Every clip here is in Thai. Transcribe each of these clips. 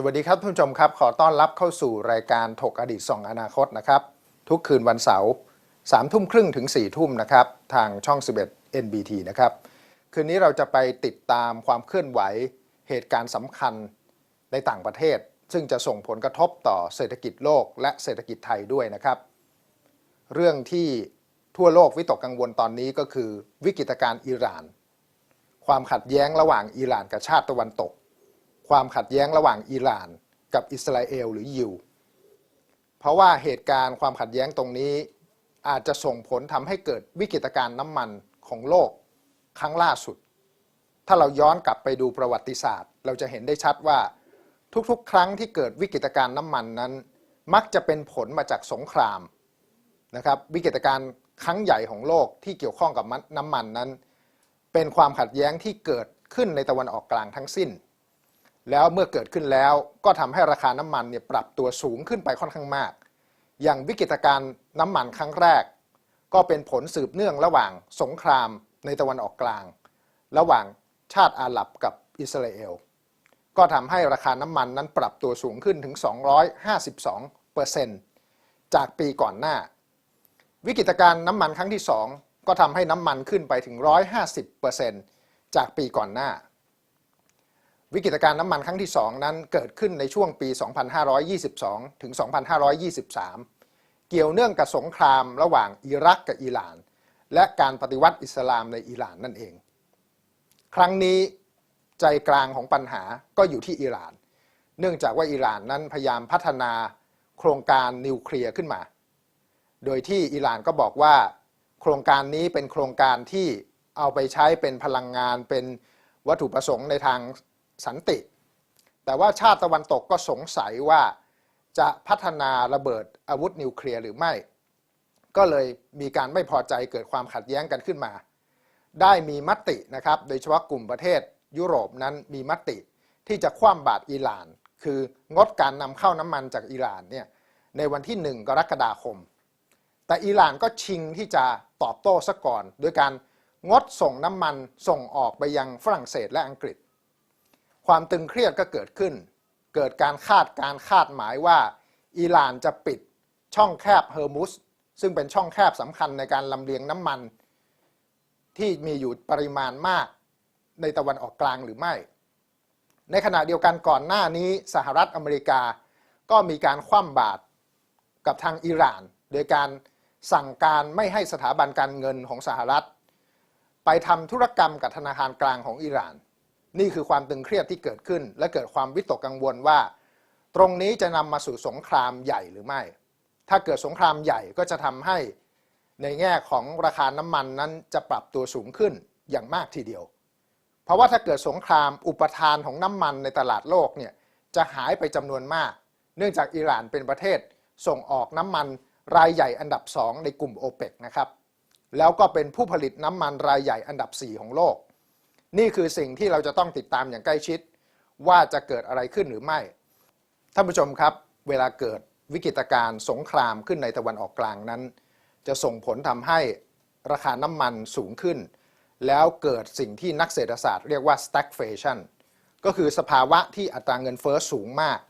สวัสดีครับท่านผู้ชมครับ ขอต้อนรับเข้าสู่รายการถกอดีตส่องอนาคตนะครับ ทุกคืนวันเสาร์สามทุ่มครึ่งถึง4ี่ทุ่มนะครับ ทางช่อง 11 NBT นะครับ คืนนี้เราจะไปติดตามความเคลื่อนไหวเหตุการณ์สำคัญในต่างประเทศ ซึ่งจะส่งผลกระทบต่อเศรษฐกิจโลกและเศรษฐกิจไทยด้วยนะครับ เรื่องที่ทั่วโลกวิตกกังวลตอนนี้ก็คือวิกฤตการณ์อิหร่าน ความขัดแย้งระหว่างอิหร่านกับชาติตะวันตก ความขัดแย้งระหว่างอิหร่านกับอิสราเอลหรือยิว เพราะว่าเหตุการณ์ความขัดแย้งตรงนี้อาจจะส่งผลทำให้เกิดวิกฤตการณ์น้ำมันของโลกครั้งล่าสุด ถ้าเราย้อนกลับไปดูประวัติศาสตร์ เราจะเห็นได้ชัดว่าทุกๆ ครั้งที่เกิดวิกฤตการณ์น้ำมันนั้น มักจะเป็นผลมาจากสงครามนะครับวิกฤตการณ์ครั้งใหญ่ของโลกที่เกี่ยวข้องกับน้ำมันนั้น เป็นความขัดแย้งที่เกิดขึ้นในตะวันออกกลางทั้งสิ้น แล้วเมื่อเกิดขึ้นแล้วก็ทำให้ราคาน้ำมันเนี่ยปรับตัวสูงขึ้นไปค่อนข้างมาก อย่างวิกฤตการณ์น้ำมันครั้งแรก ก็เป็นผลสืบเนื่องระหว่างสงครามในตะวันออกกลาง ระหว่างชาติอาหรับกับอิสราเอล ก็ทำให้ราคาน้ำมันนั้นปรับตัวสูงขึ้นถึง 252เปอร์เซ็นต์จากปีก่อนหน้า วิกฤตการณ์น้ำมันครั้งที่ 2 ก็ทำให้น้ำมันขึ้นไปถึง 150เปอร์เซ็นต์จากปีก่อนหน้า วิกฤตการณ์น้ำมันครั้งที่ 2 นั้นเกิดขึ้นในช่วงปี 2522 ถึง 2523 เกี่ยวเนื่องกับสงครามระหว่างอิรักกับอิหร่าน และการปฏิวัติอิสลามในอิหร่านนั่นเอง ครั้งนี้ใจกลางของปัญหาก็อยู่ที่อิหร่าน เนื่องจากว่าอิหร่านนั้นพยายามพัฒนาโครงการนิวเคลียร์ขึ้นมา โดยที่อิหร่านก็บอกว่า โครงการนี้เป็นโครงการที่เอาไปใช้เป็นพลังงานเป็นวัตถุประสงค์ในทาง สันติ แต่ว่าชาติตะวันตกก็สงสัยว่าจะพัฒนาระเบิดอาวุธนิวเคลียร์หรือไม่ ก็เลยมีการไม่พอใจเกิดความขัดแย้งกันขึ้นมา ได้มีมตินะครับโดยเฉพาะกลุ่มประเทศยุโรปนั้นมีมติที่จะคว่ำบาตรอิหร่าน คืองดการนำเข้าน้ำมันจากอิหร่านเนี่ยในวันที่ 1 กรกฎาคม แต่อิหร่านก็ชิงที่จะตอบโต้ซะก่อน โดยการงดส่งน้ำมันส่งออกไปยังฝรั่งเศสและอังกฤษ ความตึงเครียดก็เกิดขึ้น เกิดการคาดการคาดหมายว่าอิหร่านจะปิดช่องแคบเฮอร์มุสซึ่งเป็นช่องแคบสำคัญในการลำเลียงน้ำมัน ที่มีอยู่ปริมาณมากในตะวันออกกลางหรือไม่ ในขณะเดียวกันก่อนหน้านี้สหรัฐอเมริกาก็มีการคว่ำบาตรกับทางอิหร่าน โดยการสั่งการไม่ให้สถาบันการเงินของสหรัฐ ไปทำธุรกรรมกับธนาคารกลางของอิหร่าน นี่คือความตึงเครียดที่เกิดขึ้น และเกิดความวิตกกังวลว่า ตรงนี้จะนำมาสู่สงครามใหญ่หรือไม่ ถ้าเกิดสงครามใหญ่ก็จะทำให้ในแง่ของราคาน้ำมันนั้นจะปรับตัวสูงขึ้นอย่างมากทีเดียว เพราะว่าถ้าเกิดสงครามอุปทานของน้ำมันในตลาดโลกเนี่ยจะหายไปจำนวนมาก เนื่องจากอิหร่านเป็นประเทศส่งออกน้ำมันรายใหญ่อันดับ 2 ในกลุ่มโอเปกนะครับ แล้วก็เป็นผู้ผลิตน้ำมันรายใหญ่อันดับ 4 ของโลก นี่คือสิ่งที่เราจะต้องติดตามอย่างใกล้ชิด ว่าจะเกิดอะไรขึ้นหรือไม่ ท่านผู้ชมครับ เวลาเกิดวิกฤตการณ์สงครามขึ้นในตะวันออกกลางนั้น จะส่งผลทำให้ราคาน้ำมันสูงขึ้น แล้วเกิดสิ่งที่นักเศรษฐศาสตร์เรียกว่า stagflation ก็คือสภาวะที่อัตราเงินเฟ้อสูงมาก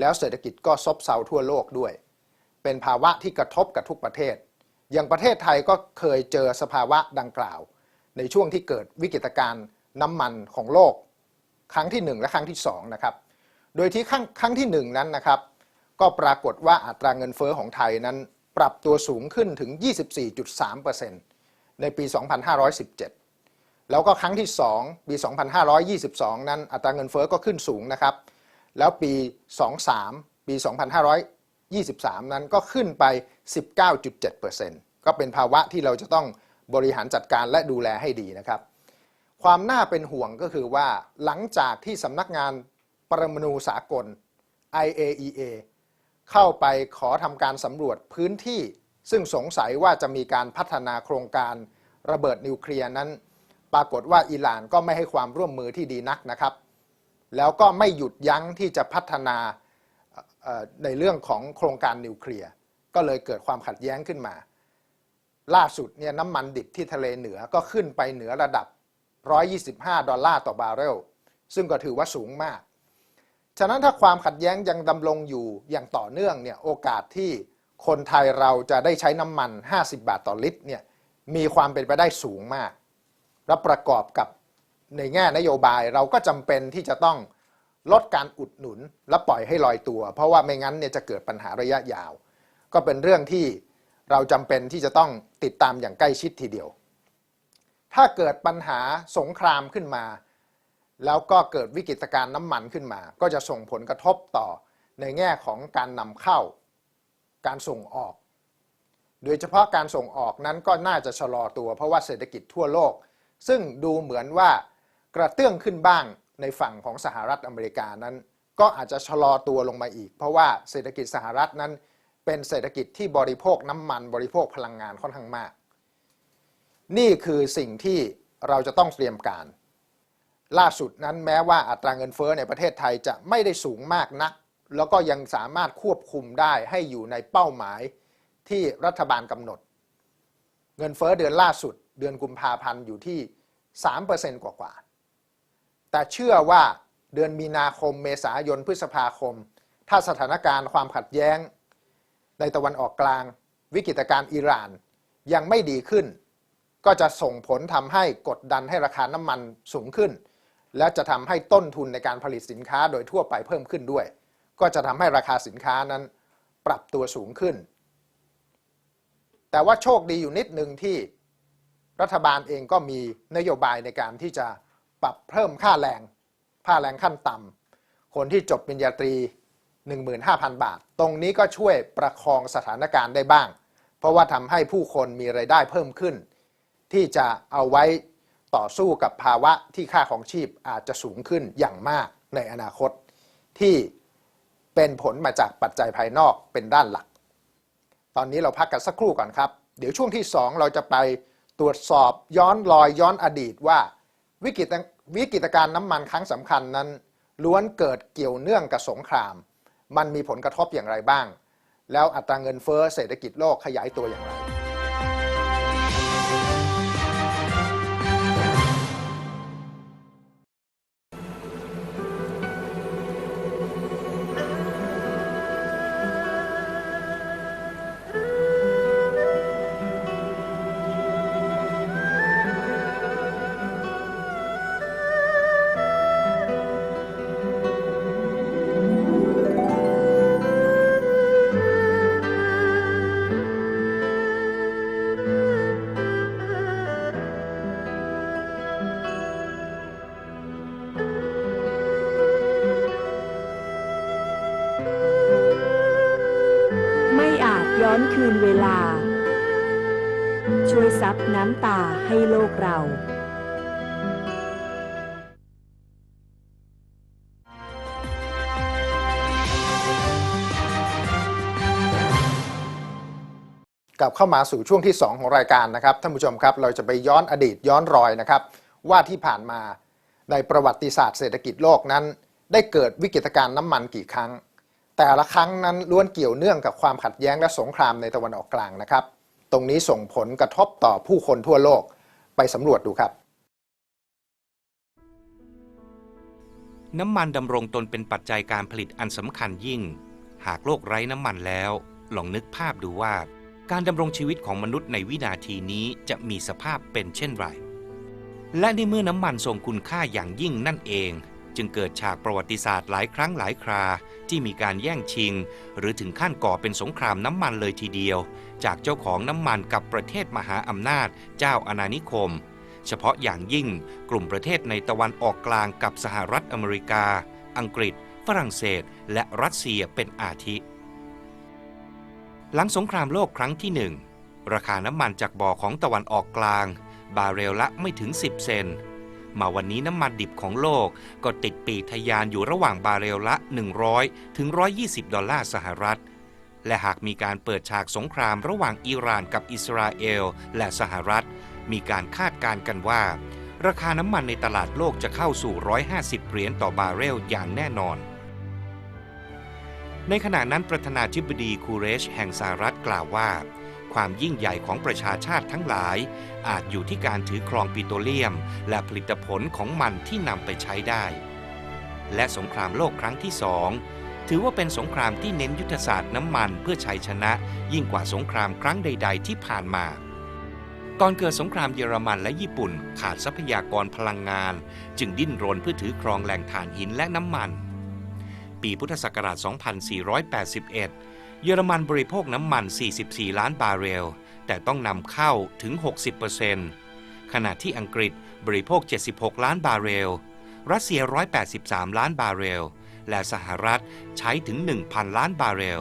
แล้วเศรษฐกิจก็ซบเซาทั่วโลกด้วย เป็นภาวะที่กระทบกับทุกประเทศ อย่างประเทศไทยก็เคยเจอสภาวะดังกล่าว ในช่วงที่เกิดวิกฤตการณ์ น้ำมันของโลก ครั้งที่ 1 และครั้งที่2นะครับ โดยที่ครั้งครั้งที่ 1 นั้นนะครับ ก็ปรากฏว่าอัตราเงินเฟอ้อของไทยนั้น ปรับตัวสูงขึ้นถึง 24.3%ในปี 2517 แล้วก็ครั้งที่ 2 ปี 2522 นั้นอัตราเงินเฟอ้อก็ขึ้นสูงนะครับ แล้วปี 23 ปี 2523 นั้นก็ขึ้นไป 19.7%ก็เป็นภาวะที่เราจะต้องบริหารจัดการและดูแลให้ดีนะครับ ความน่าเป็นห่วงก็คือว่าหลังจากที่สำนักงานปรมาณูสากล IAEA เข้าไปขอทำการสำรวจพื้นที่ ซึ่งสงสัยว่าจะมีการพัฒนาโครงการระเบิดนิวเคลียร์นั้น ปรากฏว่าอิหร่านก็ไม่ให้ความร่วมมือที่ดีนักนะครับ แล้วก็ไม่หยุดยั้งที่จะพัฒนาในเรื่องของโครงการนิวเคลียร์ก็เลยเกิดความขัดแย้งขึ้นมา ล่าสุดเนี่ยน้ำมันดิบที่ทะเลเหนือก็ขึ้นไปเหนือระดับ 125 ดอลลาร์ต่อบาร์เรล ซึ่งก็ถือว่าสูงมาก ฉะนั้นถ้าความขัดแย้งยังดำรงอยู่อย่างต่อเนื่องเนี่ยโอกาสที่คนไทยเราจะได้ใช้น้ำมัน 50 บาทต่อลิตรเนี่ยมีความเป็นไปได้สูงมาก และประกอบกับในแง่นโยบายเราก็จำเป็นที่จะต้องลดการอุดหนุนและปล่อยให้ลอยตัว เพราะว่าไม่งั้นเนี่ยจะเกิดปัญหาระยะยาว ก็เป็นเรื่องที่เราจำเป็นที่จะต้องติดตามอย่างใกล้ชิดทีเดียว ถ้าเกิดปัญหาสงครามขึ้นมา แล้วก็เกิดวิกฤตการณ์น้ำมันขึ้นมา ก็จะส่งผลกระทบต่อในแง่ของการนำเข้า การส่งออก โดยเฉพาะการส่งออกนั้นก็น่าจะชะลอตัวเพราะว่าเศรษฐกิจทั่วโลก ซึ่งดูเหมือนว่ากระเตื้องขึ้นบ้างในฝั่งของสหรัฐอเมริกานั้น ก็อาจจะชะลอตัวลงมาอีก เพราะว่าเศรษฐกิจสหรัฐนั้น เป็นเศรษฐกิจที่บริโภคน้ำมันบริโภคพลังงานค่อนข้างมาก นี่คือสิ่งที่เราจะต้องเตรียมการ ล่าสุดนั้นแม้ว่าอัตราเงินเฟ้อในประเทศไทยจะไม่ได้สูงมากนัก แล้วก็ยังสามารถควบคุมได้ให้อยู่ในเป้าหมายที่รัฐบาลกำหนด เงินเฟ้อเดือนล่าสุด เดือนกุมภาพันธ์อยู่ที่ 3%กว่ากว่า แต่เชื่อว่าเดือนมีนาคมเมษายนพฤษภาคม ถ้าสถานการณ์ความขัดแย้ง ในตะวันออกกลาง วิกฤตการณ์อิหร่านยังไม่ดีขึ้น ก็จะส่งผลทำให้กดดันให้ราคาน้ำมันสูงขึ้น และจะทำให้ต้นทุนในการผลิตสินค้าโดยทั่วไปเพิ่มขึ้นด้วย ก็จะทำให้ราคาสินค้านั้นปรับตัวสูงขึ้น แต่ว่าโชคดีอยู่นิดหนึ่งที่รัฐบาลเองก็มีนโยบายในการที่จะปรับเพิ่มค่าแรงค่าแรงขั้นต่ำคนที่จบปริญญาตรี 15,000 บาท ตรงนี้ก็ช่วยประคองสถานการณ์ได้บ้าง เพราะว่าทำให้ผู้คนมีไรายได้เพิ่มขึ้น ที่จะเอาไว้ต่อสู้กับภาวะที่ค่าของชีพอาจจะสูงขึ้นอย่างมากในอนาคต ที่เป็นผลมาจากปัจจัยภายนอกเป็นด้านหลัก ตอนนี้เราพักกันสักครู่ก่อนครับ เดี๋ยวช่วงที่ 2 เราจะไปตรวจสอบย้อนรอยย้อนอดีตว่าวิกฤตวิกฤตการณ์น้ำมันครั้งสำคัญนั้น ล้วนเกิดเกี่ยวเนื่องกับสงคราม มันมีผลกระทบอย่างไรบ้าง แล้วอัตราเงินเฟ้อเศรษฐกิจโลกขยายตัวอย่างไร ช่วยซับน้ำตาให้โลกเรา กลับเข้ามาสู่ช่วงที่ 2 ของรายการนะครับท่านผู้ชมครับ เราจะไปย้อนอดีตย้อนรอยนะครับ ว่าที่ผ่านมาในประวัติศาสตร์เศรษฐกิจโลกนั้น ได้เกิดวิกฤตการณ์น้ำมันกี่ครั้ง แต่ละครั้งนั้นล้วนเกี่ยวเนื่องกับความขัดแย้งและสงครามในตะวันออกกลางนะครับ ตรงนี้ส่งผลกระทบต่อผู้คนทั่วโลกไปสำรวจดูครับ น้ำมันดำรงตนเป็นปัจจัยการผลิตอันสำคัญยิ่ง หากโลกไร้น้ำมันแล้ว ลองนึกภาพดูว่า การดำรงชีวิตของมนุษย์ในวินาทีนี้จะมีสภาพเป็นเช่นไร และในเมื่อน้ำมันทรงคุณค่าอย่างยิ่งนั่นเอง จึงเกิดฉากประวัติศาสตร์หลายครั้งหลายครา ที่มีการแย่งชิง หรือถึงขั้นก่อเป็นสงครามน้ำมันเลยทีเดียว จากเจ้าของน้ำมันกับประเทศมหาอำนาจ เจ้าอาณานิคม เฉพาะอย่างยิ่งกลุ่มประเทศในตะวันออกกลางกับสหรัฐอเมริกา อังกฤษ ฝรั่งเศส และรัสเซียเป็นอาทิ หลังสงครามโลกครั้งที่หนึ่งราคาน้ำมันจากบ่อของตะวันออกกลาง บาเรลละไม่ถึง 10 เซน มาวันนี้น้ำมันดิบของโลก ก็ติดปีกทะยานอยู่ระหว่างบาร์เรลละ 100 ถึง 120 ดอลลาร์สหรัฐ และหากมีการเปิดฉากสงครามระหว่างอิหร่านกับอิสราเอลและสหรัฐ มีการคาดการณ์กันว่า ราคาน้ำมันในตลาดโลกจะเข้าสู่ 150 เหรียญต่อบาร์เรลอย่างแน่นอน ในขณะนั้นประธานาธิบดีคูเรชแห่งสหรัฐกล่าวว่า ความยิ่งใหญ่ของประชาชาติทั้งหลาย อาจอยู่ที่การถือครองปิโตรเลียม และผลิตผลของมันที่นำไปใช้ได้ และสงครามโลกครั้งที่สองถือว่าเป็นสงครามที่เน้นยุทธศาสตร์น้ำมันเพื่อชัยชนะ ยิ่งกว่าสงครามครั้งใด ๆ ที่ผ่านมาก่อนเกิดสงครามเยอรมันและญี่ปุ่น ขาดทรัพยากรพลังงาน จึงดิ้นรนเพื่อถือครองแหล่งถ่านหินและน้ำมัน ปีพุทธศักราช 2481 เยอรมันบริโภคน้ำมัน 44 ล้านบาร์เรล แต่ต้องนำเข้าถึง 60%ขณะที่อังกฤษบริโภค 76 ล้านบาร์เรล รัสเซีย 183 ล้านบาร์เรล และสหรัฐใช้ถึง 1,000 ล้านบาร์เรล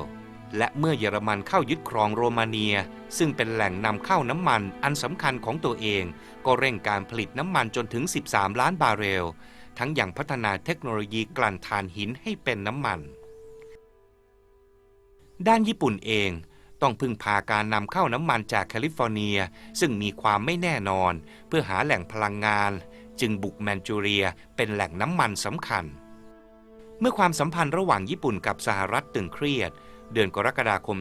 และเมื่อเยอรมันเข้ายึดครองโรมาเนีย ซึ่งเป็นแหล่งนำเข้าน้ำมันอันสำคัญของตัวเอง ก็เร่งการผลิตน้ำมันจนถึง 13 ล้านบาร์เรล ทั้งอย่างพัฒนาเทคโนโลยีกลั่นถ่านหินให้เป็นน้ำมัน ด้านญี่ปุ่นเองต้องพึ่งพาการนำเข้าน้ำมันจากแคลิฟอร์เนีย ซึ่งมีความไม่แน่นอน เพื่อหาแหล่งพลังงาน จึงบุกแมนจูเรียเป็นแหล่งน้ำมันสำคัญ เมื่อความสัมพันธ์ระหว่างญี่ปุ่นกับสหรัฐตึงเครียด เดือนกรกฎาคม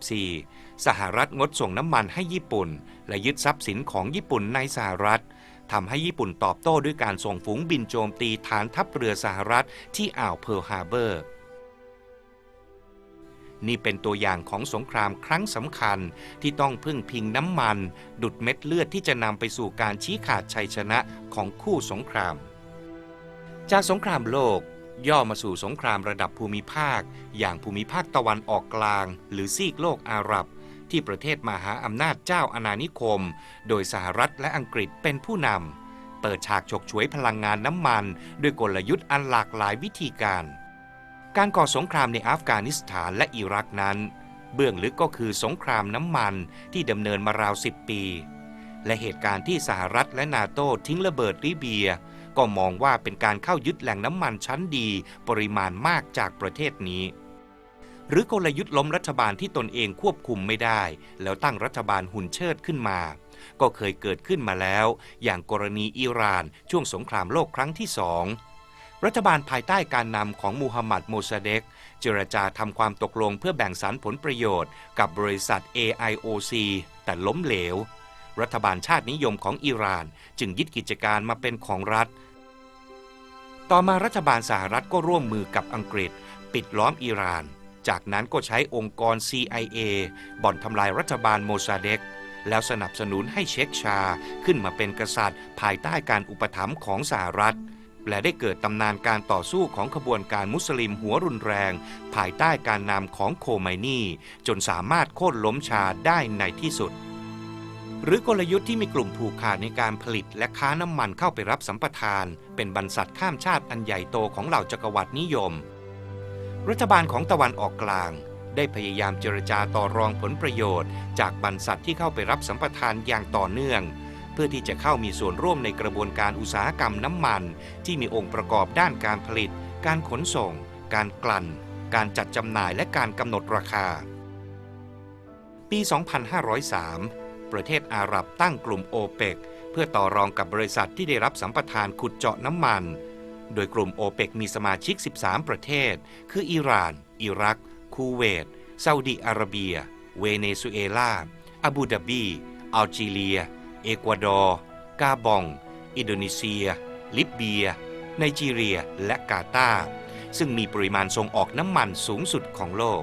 2484 สหรัฐงดส่งน้ำมันให้ญี่ปุ่น และยึดทรัพย์สินของญี่ปุ่นในสหรัฐทำให้ญี่ปุ่นตอบโต้ด้วยการส่งฝูงบินโจมตีฐานทัพเรือสหรัฐที่อ่าวเพิร์ลฮาร์เบอร์ นี่เป็นตัวอย่างของสงครามครั้งสำคัญที่ต้องพึ่งพิงน้ำมัน ดุดเม็ดเลือดที่จะนำไปสู่การชี้ขาดชัยชนะของคู่สงคราม จากสงครามโลกย่อมาสู่สงครามระดับภูมิภาค อย่างภูมิภาคตะวันออกกลาง หรือซีกโลกอาหรับ ที่ประเทศมหาอำนาจเจ้าอาณานิคม โดยสหรัฐและอังกฤษเป็นผู้นำเปิดฉากฉกฉวยพลังงานน้ำมัน ด้วยกลยุทธ์อันหลากหลายวิธีการ การก่อสงครามในอัฟกานิสถานและอิรักนั้น เบื้องลึกก็คือสงครามน้ำมันที่ดำเนินมาราวสิบปี และเหตุการณ์ที่สหรัฐและนาโต้ทิ้งระเบิดลิเบีย ก็มองว่าเป็นการเข้ายึดแหล่งน้ำมันชั้นดีปริมาณมากจากประเทศนี้ หรือกลยุทธ์ล้มรัฐบาลที่ตนเองควบคุมไม่ได้ แล้วตั้งรัฐบาลหุ่นเชิดขึ้นมา ก็เคยเกิดขึ้นมาแล้ว อย่างกรณีอิหร่านช่วงสงครามโลกครั้งที่สอง รัฐบาลภายใต้การนำของมูฮัมหมัดโมซาเดกเจรจาทำความตกลงเพื่อแบ่งสรรผลประโยชน์ กับบริษัท AIOC แต่ล้มเหลว รัฐบาลชาตินิยมของอิหร่าน จึงยึดกิจการมาเป็นของรัฐ ต่อมารัฐบาลสหรัฐก็ร่วมมือกับอังกฤษ ปิดล้อมอิหร่าน จากนั้นก็ใช้องค์กร CIA บ่อนทำลายรัฐบาลโมซาเดกแล้วสนับสนุนให้เช็คชาขึ้นมาเป็นกษัตริย์ ภายใต้การอุปถัมภ์ของสหรัฐ และได้เกิดตำนานการต่อสู้ของขบวนการมุสลิมหัวรุนแรง ภายใต้การนำของโคไมนี่ จนสามารถโค่นล้มชาได้ในที่สุด หรือกลยุทธ์ที่มีกลุ่มผูกขาดในการผลิตและค้าน้ำมันเข้าไปรับสัมปทาน เป็นบรรษัทข้ามชาติอันใหญ่โตของเหล่าจักรวรรดินิยม รัฐบาลของตะวันออกกลางได้พยายามเจรจาต่อรองผลประโยชน์ จากบรรษัทที่เข้าไปรับสัมปทานอย่างต่อเนื่อง เพื่อที่จะเข้ามีส่วนร่วมในกระบวนการอุตสาหกรรมน้ำมัน ที่มีองค์ประกอบด้านการผลิต การขนส่ง การกลั่น การจัดจำหน่ายและการกำหนดราคา ปี 2503 ประเทศอาหรับตั้งกลุ่มโอเปกเพื่อต่อรองกับบริษัทที่ได้รับสัมปทานขุดเจาะน้ำมัน โดยกลุ่มโอเปกมีสมาชิก 13 ประเทศ คืออิหร่าน อิรัก คูเวตซาอุดิอาระเบีย เวเนซุเอลาอาบูดาบี อัลจีเรีย เอกวาดอร์ กาบอง อินโดนีเซีย ลิบเบีย ไนจีเรีย และกาตาร์ซึ่งมีปริมาณส่งออกน้ำมันสูงสุดของโลก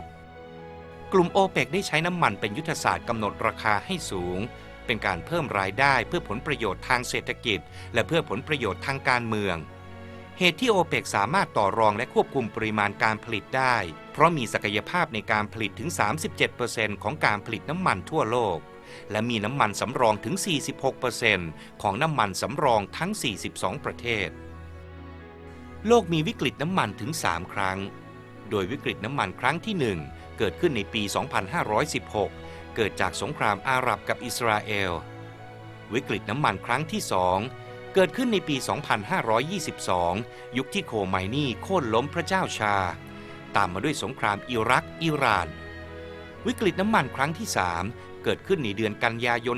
กลุ่มโอเปกได้ใช้น้ำมันเป็นยุทธศาสตร์กำหนดราคาให้สูง เป็นการเพิ่มรายได้เพื่อผลประโยชน์ทางเศรษฐกิจ และเพื่อผลประโยชน์ทางการเมือง เหตุที่โอเปกสามารถต่อรองและควบคุมปริมาณการผลิตได้ เพราะมีศักยภาพในการผลิตถึง 37%ของการผลิตน้ำมันทั่วโลก และมีน้ำมันสำรองถึง 46%ของน้ำมันสำรองทั้ง 42 ประเทศ โลกมีวิกฤตน้ำมันถึง 3 ครั้ง โดยวิกฤตน้ำมันครั้งที่ 1 เกิดขึ้นในปี 2516 เกิดจากสงครามอาหรับกับอิสราเอล วิกฤตน้ำมันครั้งที่ 2 เกิดขึ้นในปี 2522 ยุคที่โคไมนี่โค่นล้มพระเจ้าชา ตามมาด้วยสงครามอิรัก อิหร่านวิกฤตน้ำมันครั้งที่ 3 เกิดขึ้นในเดือนกันยายน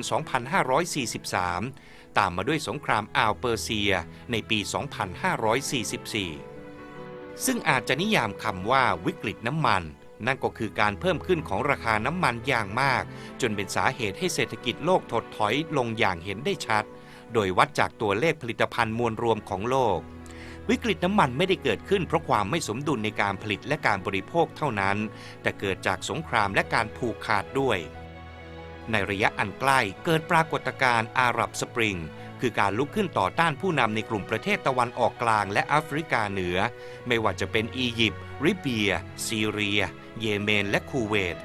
2543 ตามมาด้วยสงครามอ่าวเปอร์เซียในปี 2544 ซึ่งอาจจะนิยามคำว่าวิกฤตน้ำมัน นั่นก็คือการเพิ่มขึ้นของราคาน้ำมันอย่างมาก จนเป็นสาเหตุให้เศรษฐกิจโลกถดถอยลงอย่างเห็นได้ชัด โดยวัดจากตัวเลขผลิตภัณฑ์มวลรวมของโลกวิกฤตน้ำมันไม่ได้เกิดขึ้นเพราะความไม่สมดุลในการผลิตและการบริโภคเท่านั้น แต่เกิดจากสงครามและการผูกขาดด้วย ในระยะอันใกล้เกิดปรากฏการณ์อาหรับสปริง คือการลุกขึ้นต่อต้านผู้นำในกลุ่มประเทศตะวันออกกลางและแอฟริกาเหนือ ไม่ว่าจะเป็นอียิปต์ริเบีย ซีเรีย เยเมน และคูเวต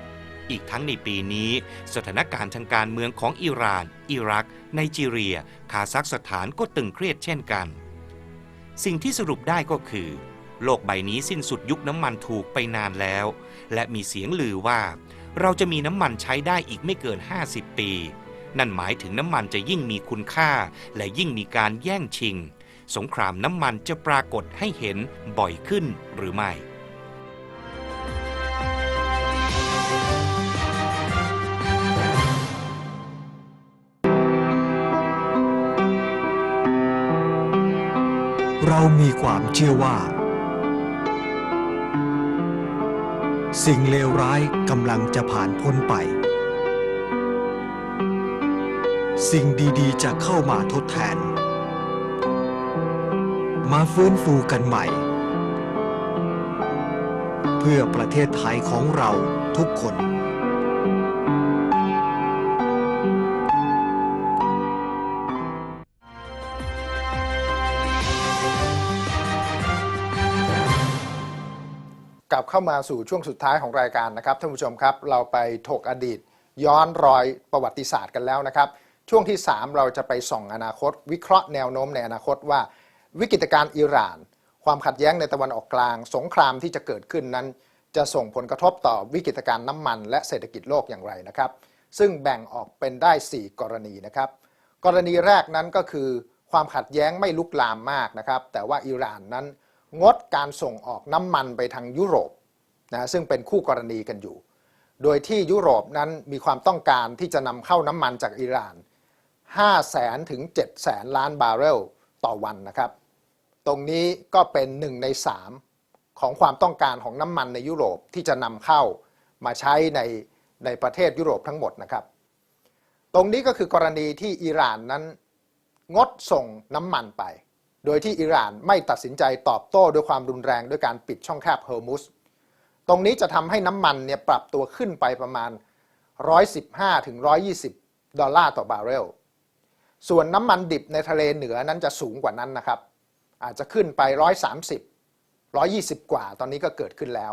อีกทั้งในปีนี้ สถานการณ์ทางการเมืองของอิหร่าน อิรัก ไนจีเรีย คาซัคสถานก็ตึงเครียดเช่นกัน สิ่งที่สรุปได้ก็คือ โลกใบนี้สิ้นสุดยุคน้ำมันถูกไปนานแล้ว และมีเสียงลือว่า เราจะมีน้ำมันใช้ได้อีกไม่เกิน 50 ปี นั่นหมายถึงน้ำมันจะยิ่งมีคุณค่า และยิ่งมีการแย่งชิง สงครามน้ำมันจะปรากฏให้เห็นบ่อยขึ้นหรือไม่เรามีความเชื่อว่า สิ่งเลวร้ายกำลังจะผ่านพ้นไป สิ่งดีๆ จะเข้ามาทดแทน มาฟื้นฟูกันใหม่ เพื่อประเทศไทยของเราทุกคน เข้ามาสู่ช่วงสุดท้ายของรายการนะครับท่านผู้ชมครับ เราไปถกอดีต ย้อนรอยประวัติศาสตร์กันแล้วนะครับ ช่วงที่ 3 เราจะไปส่องอนาคต วิเคราะห์แนวโน้มในอนาคตว่า วิกฤตการณ์อิหร่าน ความขัดแย้งในตะวันออกกลาง สงครามที่จะเกิดขึ้นนั้น จะส่งผลกระทบต่อวิกฤตการณ์น้ำมัน และเศรษฐกิจโลกอย่างไรนะครับ ซึ่งแบ่งออกเป็นได้ 4 กรณีนะครับ กรณีแรกนั้นก็คือ ความขัดแย้งไม่ลุกลามมากนะครับแต่ว่าอิหร่านนั้นงดการส่งออกน้ำมันไปทางยุโรป นะซึ่งเป็นคู่กรณีกันอยู่ โดยที่ยุโรปนั้นมีความต้องการที่จะนำเข้าน้ำมันจากอิหร่าน 5 แสนถึง 7 แสนล้านบาร์เรลต่อวันนะครับ ตรงนี้ก็เป็น 1 ใน 3 ของความต้องการของน้ำมันในยุโรปที่จะนำเข้ามาใช้ในในประเทศยุโรปทั้งหมดนะครับ ตรงนี้ก็คือกรณีที่อิหร่านนั้นงดส่งน้ำมันไป โดยที่อิหร่านไม่ตัดสินใจตอบโต้ด้วยความรุนแรงด้วยการปิดช่องแคบเฮอร์มุส ตรงนี้จะทำให้น้ำมันเนี่ยปรับตัวขึ้นไปประมาณ 115ถึง120 ดอลลาร์ต่อบาร์เรล ส่วนน้ำมันดิบในทะเลเหนือนั้นจะสูงกว่านั้นนะครับ อาจจะขึ้นไป 130 120 กว่า ตอนนี้ก็เกิดขึ้นแล้ว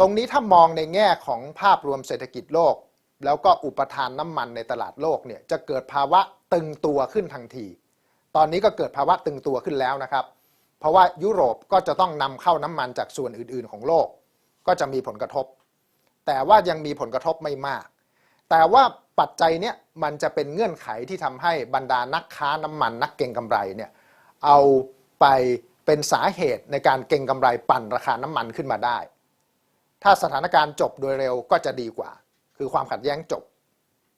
ตรงนี้ถ้ามองในแง่ของภาพรวมเศรษฐกิจโลก แล้วก็อุปทานน้ำมันในตลาดโลกเนี่ยจะเกิดภาวะตึงตัวขึ้นทันที ตอนนี้ก็เกิดภาวะตึงตัวขึ้นแล้วนะครับ เพราะว่ายุโรปก็จะต้องนำเข้าน้ำมันจากส่วนอื่น ๆ ของโลก ก็จะมีผลกระทบ แต่ว่ายังมีผลกระทบไม่มาก แต่ว่าปัจจัยเนี้ยมันจะเป็นเงื่อนไขที่ทำให้บรรดานักค้าน้ำมัน นักเก็งกำไรเนี่ยเอาไปเป็นสาเหตุในการเก็งกำไรปั่นราคาน้ำมันขึ้นมาได้ ถ้าสถานการณ์จบโดยเร็วก็จะดีกว่า คือความขัดแย้งจบ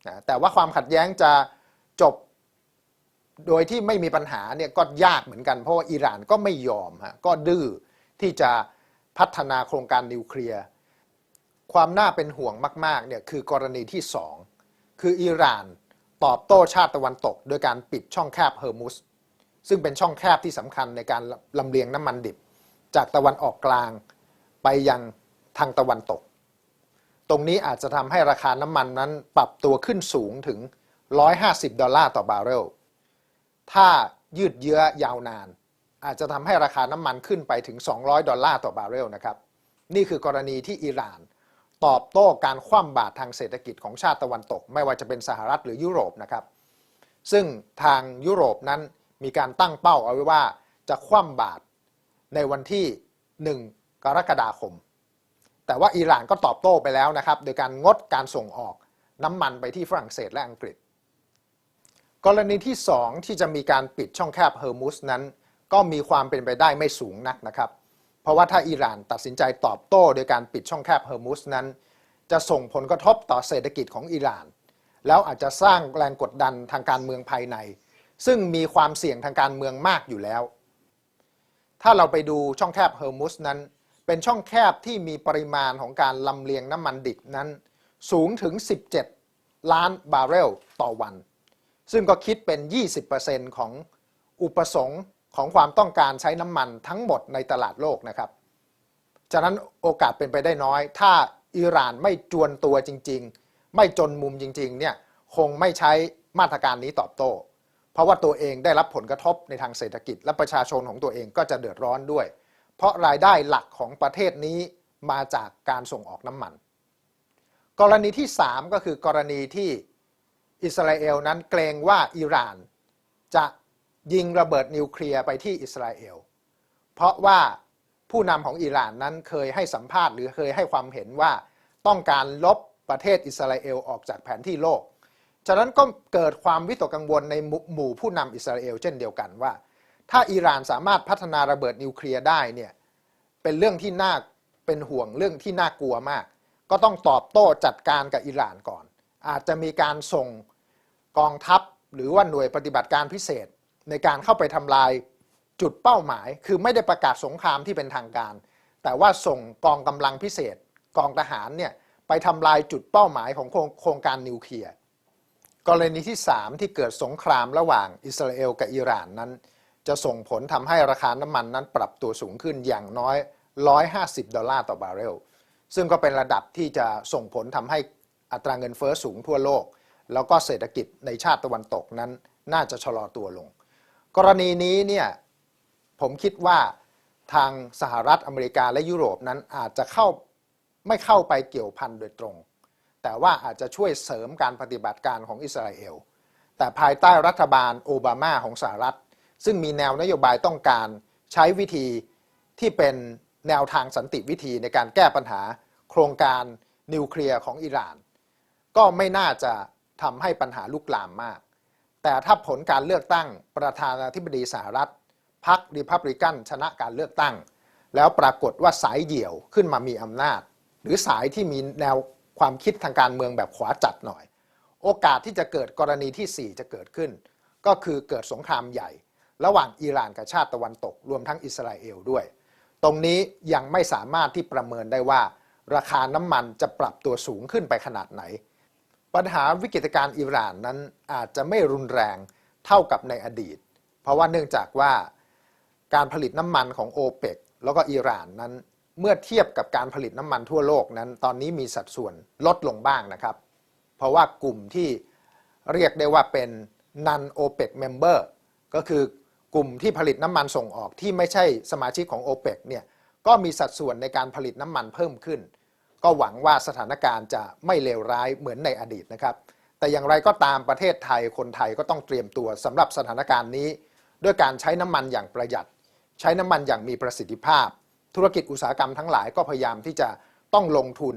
นะแต่ว่าความขัดแย้งจะจบโดยที่ไม่มีปัญหาเนี่ยก็ยากเหมือนกันเพราะว่าอิหร่านก็ไม่ยอมฮะก็ดื้อที่จะ พัฒนาโครงการนิวเคลียร์ความน่าเป็นห่วงมากๆเนี่ยคือกรณีที่ 2 คืออิหร่านตอบโต้ชาติตะวันตก โดยการปิดช่องแคบเฮอร์มุสซึ่งเป็นช่องแคบที่สำคัญในการลำเลียงน้ำมันดิบ จากตะวันออกกลางไปยังทางตะวันตก ตรงนี้อาจจะทำให้ราคาน้ำมันนั้นปรับตัวขึ้นสูงถึง 150 ดอลลาร์ต่อบาร์เรล ถ้ายืดเยื้อยาวนาน อาจจะทำให้ราคาน้ำมันขึ้นไปถึง 200 ดอลลาร์ต่อบาร์เรลนะครับนี่คือกรณีที่อิหร่านตอบโต้การคว่ำบาตรทางเศรษฐกิจของชาติตะวันตก ไม่ว่าจะเป็นสหรัฐหรือยุโรปนะครับซึ่งทางยุโรปนั้นมีการตั้งเป้าเอาไว้ว่าจะคว่ำบาตรในวันที่ 1 กรกฎาคม แต่ว่าอิหร่านก็ตอบโต้ไปแล้วนะครับ โดยการงดการส่งออกน้ำมันไปที่ฝรั่งเศสและอังกฤษ กรณีที่ 2 ที่จะมีการปิดช่องแคบเฮอร์มุสนั้น ก็มีความเป็นไปได้ไม่สูงนักนะครับ เพราะว่าถ้าอิหร่านตัดสินใจตอบโต้โดยการปิดช่องแคบเฮอร์มุสนั้น จะส่งผลกระทบต่อเศรษฐกิจของอิหร่าน แล้วอาจจะสร้างแรงกดดันทางการเมืองภายใน ซึ่งมีความเสี่ยงทางการเมืองมากอยู่แล้ว ถ้าเราไปดูช่องแคบเฮอร์มุสนั้น เป็นช่องแคบที่มีปริมาณของการลำเลียงน้ำมันดิบนั้น สูงถึง 17 ล้านบาร์เรลต่อวัน ซึ่งก็คิดเป็น 20%ของอุปสงค์ ของความต้องการใช้น้ำมันทั้งหมดในตลาดโลกนะครับฉะนั้นโอกาสเป็นไปได้น้อย ถ้าอิหร่านไม่จวนตัวจริง ๆ ไม่จนมุมจริงๆเนี่ยคงไม่ใช้มาตรการนี้ตอบโต้ เพราะว่าตัวเองได้รับผลกระทบในทางเศรษฐกิจ และประชาชนของตัวเองก็จะเดือดร้อนด้วย เพราะรายได้หลักของประเทศนี้มาจากการส่งออกน้ำมัน กรณีที่ 3 ก็คือกรณีที่อิสราเอลนั้นเกรงว่าอิหร่านจะ ยิงระเบิดนิวเคลียร์ไปที่อิสราเอล เพราะว่าผู้นำของอิหร่านนั้นเคยให้สัมภาษณ์หรือเคยให้ความเห็นว่าต้องการลบประเทศอิสราเอลออกจากแผนที่โลก ฉะนั้นก็เกิดความวิตกกังวลในหมู่ผู้นำอิสราเอลเช่นเดียวกันว่า ถ้าอิหร่านสามารถพัฒนาระเบิดนิวเคลียร์ได้เนี่ยเป็นเรื่องที่น่าเป็นห่วงเรื่องที่น่ากลัวมาก ก็ต้องตอบโต้จัดการกับอิหร่านก่อน อาจจะมีการส่งกองทัพหรือว่าหน่วยปฏิบัติการพิเศษ ในการเข้าไปทำลายจุดเป้าหมาย คือไม่ได้ประกาศสงครามที่เป็นทางการ แต่ว่าส่งกองกำลังพิเศษ กองทหารเนี่ยไปทำลายจุดเป้าหมายของโครงโครงการนิวเคลียร์กรณีที่ 3 ที่เกิดสงครามระหว่างอิสราเอลกับอิหร่านนั้น จะส่งผลทำให้ราคาน้ำมันนั้นปรับตัวสูงขึ้นอย่างน้อย 150 ดอลลาร์ต่อบาร์เรล ซึ่งก็เป็นระดับที่จะส่งผลทำให้อัตราเงินเฟ้อสูงทั่วโลก แล้วก็เศรษฐกิจในชาติตะวันตกนั้นน่าจะชะลอตัวลง กรณีนี้เนี่ยผมคิดว่าทางสหรัฐอเมริกาและยุโรปนั้นอาจจะเข้าไม่เข้าไปเกี่ยวพันโดยตรง แต่ว่าอาจจะช่วยเสริมการปฏิบัติการของอิสราเอล แต่ภายใต้รัฐบาลโอบามาของสหรัฐ ซึ่งมีแนวนโยบายต้องการใช้วิธีที่เป็นแนวทางสันติวิธีในการแก้ปัญหาโครงการนิวเคลียร์ของอิหร่าน ก็ไม่น่าจะทำให้ปัญหาลุกลามมาก แต่ถ้าผลการเลือกตั้งประธานาธิบดีสหรัฐพรรคริพับลิกันชนะการเลือกตั้ง แล้วปรากฏว่าสายเดี่ยวขึ้นมามีอำนาจ หรือสายที่มีแนวความคิดทางการเมืองแบบขวาจัดหน่อย โอกาสที่จะเกิดกรณีที่ 4 จะเกิดขึ้น ก็คือเกิดสงครามใหญ่ ระหว่างอิหร่านกับชาติตะวันตกรวมทั้งอิสราเอลด้วย ตรงนี้ยังไม่สามารถที่ประเมินได้ว่า ราคาน้ำมันจะปรับตัวสูงขึ้นไปขนาดไหน ปัญหาวิกฤตการณ์อิหร่านนั้นอาจจะไม่รุนแรงเท่ากับในอดีต เพราะว่าเนื่องจากว่าการผลิตน้ำมันของโอเปกแล้วก็อิหร่านนั้นเมื่อเทียบกับการผลิตน้ำมันทั่วโลกนั้น ตอนนี้มีสัดส่วนลดลงบ้างนะครับ เพราะว่ากลุ่มที่เรียกได้ว่าเป็น non OPEC member ก็คือกลุ่มที่ผลิตน้ำมันส่งออกที่ไม่ใช่สมาชิกของ OPEC เนี่ยก็มีสัดส่วนในการผลิตน้ำมันเพิ่มขึ้น ก็หวังว่าสถานการณ์จะไม่เลวร้ายเหมือนในอดีตนะครับ แต่อย่างไรก็ตามประเทศไทยคนไทยก็ต้องเตรียมตัวสำหรับสถานการณ์นี้ ด้วยการใช้น้ำมันอย่างประหยัด ใช้น้ำมันอย่างมีประสิทธิภาพ ธุรกิจอุตสาหกรรมทั้งหลายก็พยายามที่จะต้องลงทุน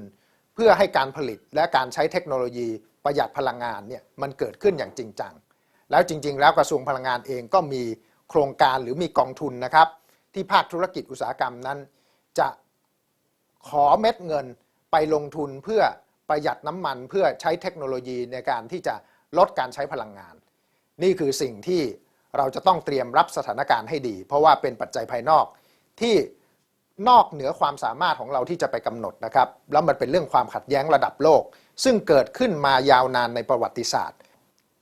เพื่อให้การผลิตและการใช้เทคโนโลยีประหยัดพลังงานเนี่ยมันเกิดขึ้นอย่างจริงจังแล้วจริง ๆ แล้วกระทรวงพลังงานเองก็มีโครงการหรือมีกองทุนนะครับ ที่ภาคธุรกิจอุตสาหกรรมนั้น จะขอเม็ดเงิน ไปลงทุนเพื่อประหยัดน้ำมันเพื่อใช้เทคโนโลยีในการที่จะลดการใช้พลังงาน นี่คือสิ่งที่เราจะต้องเตรียมรับสถานการณ์ให้ดี เพราะว่าเป็นปัจจัยภายนอกที่นอกเหนือความสามารถของเราที่จะไปกำหนดนะครับ แล้วมันเป็นเรื่องความขัดแย้งระดับโลก ซึ่งเกิดขึ้นมายาวนานในประวัติศาสตร์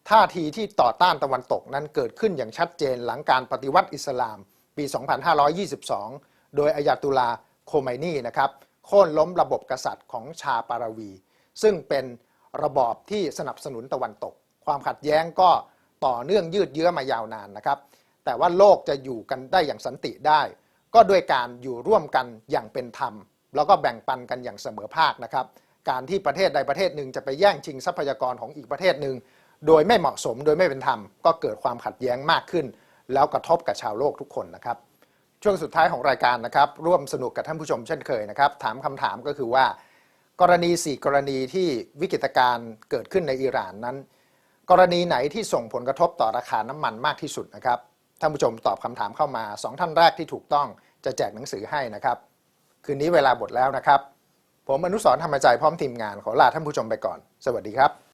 ท่าทีที่ต่อต้านตะวันตกนั้นเกิดขึ้นอย่างชัดเจนหลังการปฏิวัติอิสลามปี 2522 โดยอายาตุลาโคไมนีนะครับ โค่นล้มระบบกษัตริย์ของชาปารวี ซึ่งเป็นระบอบที่สนับสนุนตะวันตก ความขัดแย้งก็ต่อเนื่องยืดเยื้อมายาวนานนะครับ แต่ว่าโลกจะอยู่กันได้อย่างสันติได้ ก็ด้วยการอยู่ร่วมกันอย่างเป็นธรรม แล้วก็แบ่งปันกันอย่างเสมอภาคนะครับ การที่ประเทศใดประเทศหนึ่งจะไปแย่งชิงทรัพยากรของอีกประเทศหนึ่งโดยไม่เหมาะสมโดยไม่เป็นธรรม ก็เกิดความขัดแย้งมากขึ้น แล้วกระทบกับชาวโลกทุกคนนะครับ ช่วงสุดท้ายของรายการนะครับ ร่วมสนุกกับท่านผู้ชมเช่นเคยนะครับ ถามคำถามก็คือว่า กรณี 4 กรณีที่วิกฤตการณ์เกิดขึ้นในอิหร่านนั้น กรณีไหนที่ส่งผลกระทบต่อราคาน้ำมันมากที่สุดนะครับ ท่านผู้ชมตอบคำถามเข้ามา 2 ท่านแรกที่ถูกต้องจะแจกหนังสือให้นะครับ คืนนี้เวลาหมดแล้วนะครับ ผมอนุสรณ์ธรรมใจพร้อมทีมงานขอลาท่านผู้ชมไปก่อน สวัสดีครับ